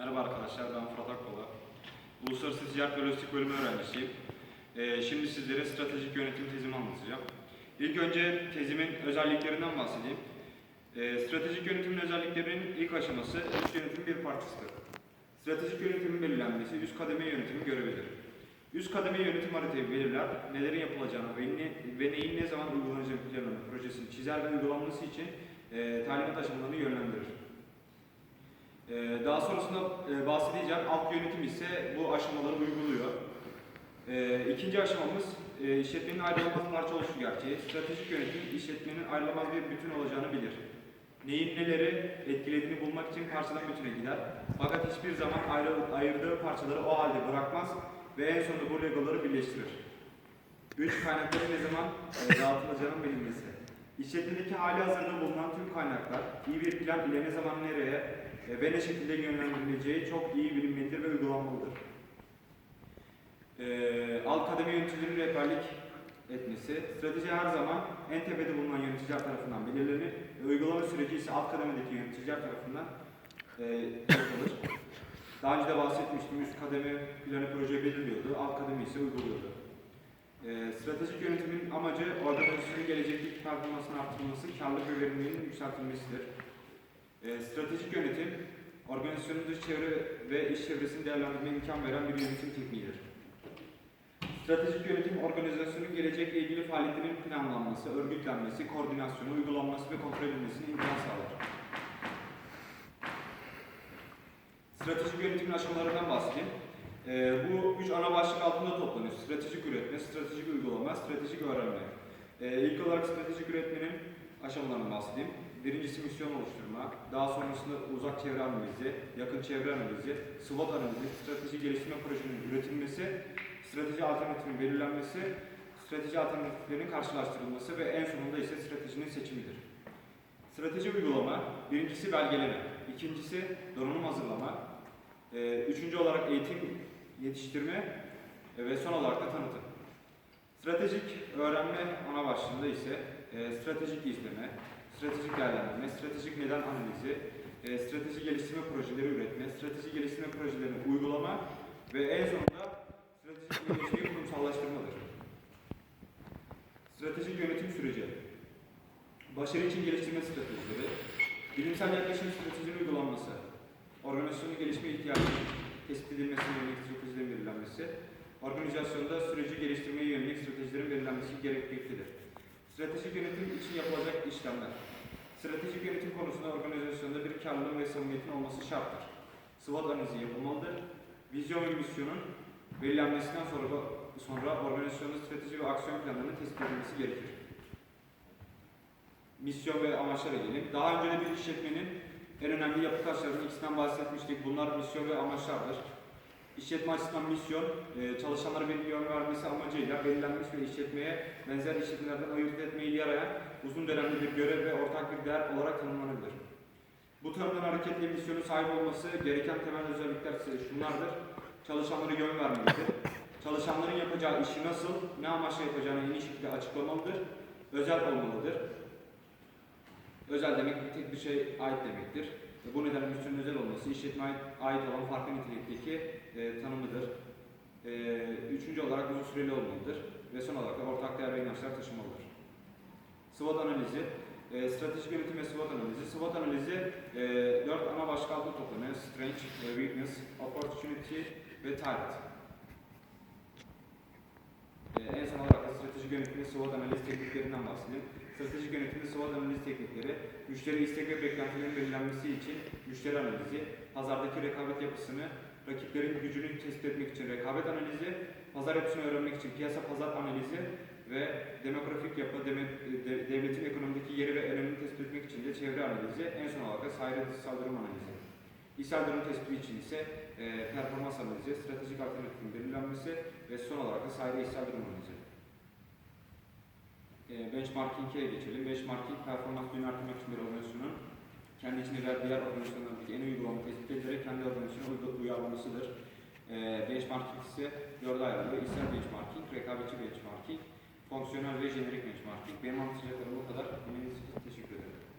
Merhaba arkadaşlar, ben Fırat Akbaba. Uluslararası Ticaret ve Lojistik bölümü öğrencisiyim. Ee, şimdi sizlere stratejik yönetim tezimi anlatacağım. İlk önce tezimin özelliklerinden bahsedeyim. Ee, stratejik yönetimin özelliklerinin ilk aşaması üst yönetimin bir parçasıdır. Stratejik yönetimin belirlenmesi üst kademe yönetimin görevidir. Üst kademe yönetim haritayı belirler, nelerin yapılacağını ve, ne, ve neyin ne zaman uygulanacağı planını, projesini çizer ve uygulanması için e, talimat aşamalarını yönlendirir. Daha sonrasında e, bahsedeceğim alt yönetim ise bu aşamaları uyguluyor. Ee, İkinci aşamamız e, işletmenin ayrılamaz parça oluşu gerçeği. Stratejik yönetim işletmenin ayrılamaz bir bütün olacağını bilir. Neyin neleri etkilediğini bulmak için parçadan bütüne gider. Fakat hiçbir zaman ayrı, ayırdığı parçaları o halde bırakmaz ve en sonunda bu legoları birleştirir. Üç kaynakların ne zaman e, dağıtılacağının bilinmesi. İşletmedeki hali hazırda bulunan tüm kaynaklar iyi bir plan ile ne zaman nereye e, ve ne şekilde yönlendirileceği çok iyi bilinmelidir ve uygulanmalıdır. E, alt kademe yöneticilerin rehberlik etmesi, strateji her zaman en tepede bulunan yöneticiler tarafından belirlenir uygulama süreci ise alt kademedeki yöneticiler tarafından e, yapılır. Daha önce de bahsetmiştim, üst kademe planı proje belirliyordu, alt kademe ise uyguluyordu. E, stratejik yönetimin amacı organizasyonun gelecekteki performansını arttırılması, karlılık ve verimliliğinin yükseltilmesidir. E, stratejik yönetim, organizasyonun dış çevre ve iş çevresini değerlendirmeye imkan veren bir yönetim tekniğidir. Stratejik yönetim, organizasyonun gelecekle ilgili faaliyetlerin planlanması, örgütlenmesi, koordinasyonu, uygulanması ve kontrol edilmesine imkan sağlar. Stratejik yönetimin aşamalarından bahsedeyim. Ee, bu üç ana başlık altında toplanıyor. Stratejik üretme, stratejik stratejik öğrenme. Ee, ilk olarak stratejik üretmenin aşamalarından bahsedeyim. Birincisi misyon oluşturma, daha sonrasında uzak çevre analizi, yakın çevre analizi, SWOT analizi, strateji geliştirme projenin üretilmesi, strateji alternatifinin belirlenmesi, strateji alternatiflerinin karşılaştırılması ve en sonunda ise stratejinin seçimidir. Strateji uygulama, birincisi belgeleme, ikincisi donanım hazırlama, e, üçüncü olarak eğitim yetiştirme e, ve son olarak da tanıtım. Stratejik öğrenme ana başlığında ise e, stratejik izleme, stratejik değerlendirme, stratejik neden analizi, e, strateji geliştirme projeleri üretme, strateji geliştirme projelerini uygulama ve en sonunda stratejik gelişmeyi kurumsallaştırmadır. Stratejik yönetim süreci. Başarı için geliştirme stratejileri, bilimsel yaklaşım stratejinin uygulanması, organizasyonun gelişme ihtiyacının tespit edilmesine yönelik stratejilerin belirlenmesi, organizasyonda süreci geliştirmeye yönelik stratejilerin belirlenmesi gerekmektedir. Stratejik yönetim için yapılacak işlemler. Stratejik yönetim konusunda organizasyonda bir karlılığın ve samimiyetin olması şarttır. SWOT analizi yapılmalıdır. Vizyon ve misyonun belirlenmesinden sonra, sonra organizasyonda strateji ve aksiyon planlarının tespit edilmesi gerekir. Misyon ve amaçlara gelelim. Daha önce de bir işletmenin en önemli yapı taşlarının ikisinden bahsetmiştik. Bunlar misyon ve amaçlardır. İşletme açısından misyon, e, çalışanlara bir yön vermesi amacıyla belirlenmiş ve işletmeye benzer işletmelerden ayırt etmeyi yarayan uzun dönemli bir görev ve ortak bir değer olarak tanımlanabilir. Bu tanımdan hareketle misyonun sahip olması gereken temel özellikler ise şunlardır. Çalışanlara yön vermelidir. Çalışanların yapacağı işi nasıl, ne amaçla yapacağını en iyi şekilde açıklamalıdır. Özel olmalıdır. Özel demek tek bir şey ait demektir. Bu nedenle misyonun özel olması işletmeye ait, ait olan farklı nitelikteki e, tanımıdır. E, üçüncü olarak uzun süreli olmalıdır. Ve son olarak da ortak değer ve inançlar taşımalıdır. SWOT analizi, e, stratejik yönetim ve SWOT analizi. SWOT analizi e, dört ana başlık altında toplanıyor. Strength, e, Weakness, Opportunity ve Target. E, en son olarak da stratejik yönetim ve SWOT analiz tekniklerinden bahsedeyim. Stratejik yönetim ve SWOT analiz teknikleri, müşteri istek ve beklentilerin belirlenmesi için müşteri analizi, pazardaki rekabet yapısını, rakiplerin gücünü tespit etmek için rekabet analizi, pazar yapısını öğrenmek için piyasa pazar analizi ve demografik yapı, devletin ekonomideki yeri ve önemini tespit etmek için de çevre analizi, en son olarak sahile dışsal durum analizi. İşsel durum tespiti için ise e, performans analizi, stratejik alternatifin belirlenmesi ve son olarak da sahile işsel durum analizi. E, benchmarking'e geçelim. Benchmarking, performans arttırmak için bir organizasyonun kendi içinde veya diğer organizasyonlardaki en uygulama tespit ederek kendi organizasyona uygu- uyarlamasıdır. E, benchmarking ise dörde ayrılıyor. İşsel benchmarking, rekabetçi benchmarking, fonksiyonel ve jenerik benchmarking. Benim anlatacaklarım bu kadar. Dinlediğiniz teşekkür ederim.